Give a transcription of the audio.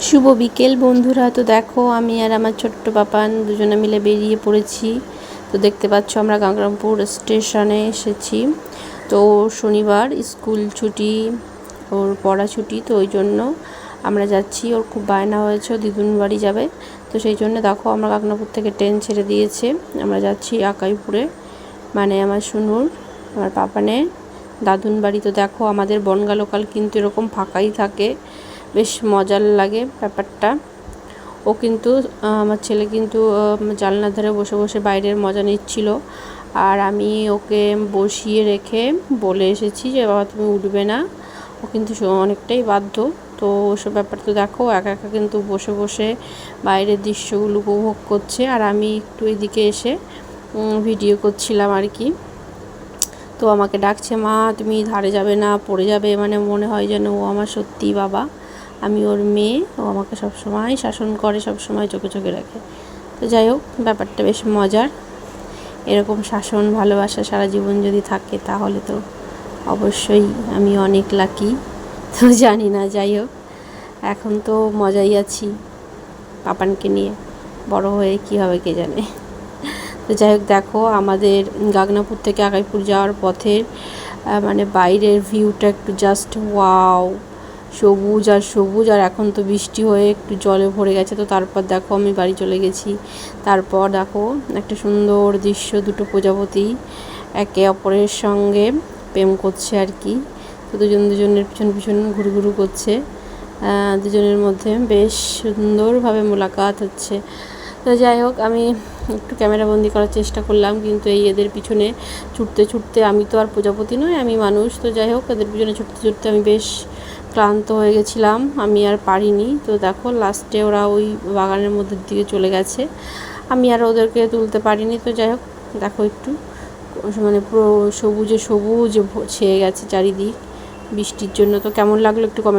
শুভ বিকেল বন্ধুরা। তো দেখো, আমি আর আমার ছোট্ট পাপান দুজনে মিলে বেরিয়ে পড়েছি। তো দেখতে পাচ্ছ, আমরা গঙ্গারামপুর স্টেশনে এসেছি। তো শনিবার স্কুল ছুটি, ওর পড়া ছুটি, তো ওই জন্য আমরা যাচ্ছি। ওর খুব বায়না হয়েছে দিদুন বাড়ি যাবে। তো সেই জন্য দেখো, আমরা কাকনাপুর থেকে ট্রেন ছেড়ে দিয়েছে। আমরা যাচ্ছি আকাইপুরে। মানে আমার শুনুর আমার পাপানে দাদুন বাড়ি। তো দেখো, আমাদের বনগা লোকাল কিন্তু এরকম ফাঁকাই থাকে। বেশ মজার লাগে ব্যাপারটা। ও কিন্তু, আমার ছেলে কিন্তু জানলার ধারে বসে বসে বাইরের মজা নিচ্ছিল। আর আমি ওকে বসিয়ে রেখে বলে এসেছি যে, বাবা, তুমি উঠবে না। ও কিন্তু অনেকটাই বাধ্য। তো ওসব ব্যাপার তো দেখো, একা একা কিন্তু বসে বসে বাইরের দৃশ্যগুলো উপভোগ করছে। আর আমি একটু এদিকে এসে ভিডিও করছিলাম আর কি। তো আমাকে ডাকছে, মা, তুমি ধারে যাবে না, পড়ে যাবে। মানে মনে হয় যেন ও আমার সত্যি বাবা। আমি ওর মেয়ে, ও আমাকে সব সময় শাসন করে, সব সময় চোখে চোখে রাখে। তো যাই হোক, ব্যাপারটা বেশ মজার। এরকম শাসন, ভালোবাসা সারা জীবন যদি থাকে, তাহলে তো অবশ্যই আমি অনেক লাকি তো জানি না, যাই হোক। এখন তো মজাই আছি পাপানকে নিয়ে। বড় হয়ে কী হবে কে জানে। তো যাই হোক, দেখো আমাদের গাগনাপুর থেকে আগাইপুর যাওয়ার পথের মানে বাইরের ভিউটা একটু জাস্ট ওয়াও সবুজ আর সবুজ, আর এখন তো বৃষ্টি হয়ে একটু জলে ভরে গেছে, তো তারপর দেখো আমি বাড়ি চলে গেছি। তারপর দেখো একটা সুন্দর দৃশ্য, দুটো প্রজাপতি একে অপরের সঙ্গে প্রেম করছে আর কি। তো দুজন দুজনের পিছন পিছন ঘুরু ঘুরু করছে। দুজনের মধ্যে বেশ সুন্দরভাবে মোলাকাত হচ্ছে। তো যাই হোক, আমি একটু ক্যামেরা বন্দি করার চেষ্টা করলাম, কিন্তু এই এদের পিছনে ছুটতে ছুটতে আমি তো আর প্রজাপতি নয় আমি মানুষ। তো যাই হোক, এদের পিছনে ছুটতে ছুটতে আমি বেশ ক্লান্ত হয়ে গেছিলাম, আমি আর পারিনি। তো দেখো লাস্টে ওরা ওই বাগানের মধ্যে দিকে চলে গেছে। আমি আর ওদেরকে তুলতে পারিনি, তো যাই হোক, দেখো একটু। মানে পুরো সবুজে সবুজ ছেয়ে গেছে চারিদিক। বৃষ্টির জন্য, তো কেমন লাগল একটু কমেন্ট